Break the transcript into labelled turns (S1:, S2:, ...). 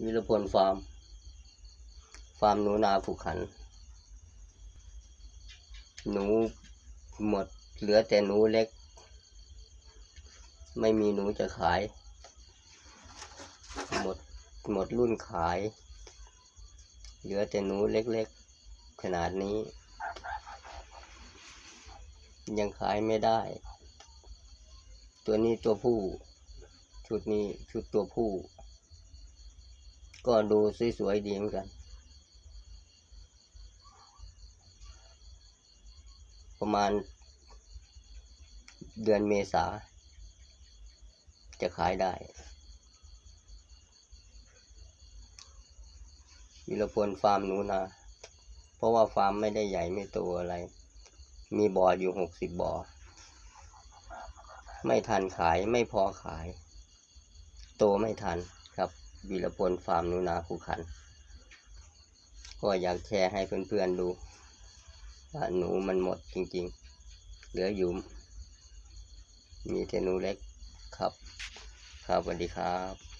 S1: วิรพลฟาร์ม ฟาร์มหนูนาผูกขัน หนูหมดเหลือแต่หนูเล็ก ไม่มีหนูจะขาย หมดหมดรุ่นขาย เหลือแต่หนูเล็กๆ ขนาดนี้ ยังขายไม่ได้ ตัวนี้ตัวผู้ ชุดนี้ชุดตัวผู้ ก็ดูสวยๆดีเหมือนกัน ประมาณเดือนเมษา จะขายได้วิรพลฟาร์มหนูนาเพราะว่าฟาร์มไม่ได้ใหญ่ไม่โตอะไร มีบ่ออยู่หกสิบบ่อ ไม่ทันขายไม่พอขาย โตไม่ทันครับ วีรพลฟาร์มนูนาภูขัน ก็อยากแชร์ให้เพื่อนๆดู ว่าหนูมันหมดจริงๆ เหลืออยู่ มีแต่หนูเล็กครับ ครับสวัสดีครับ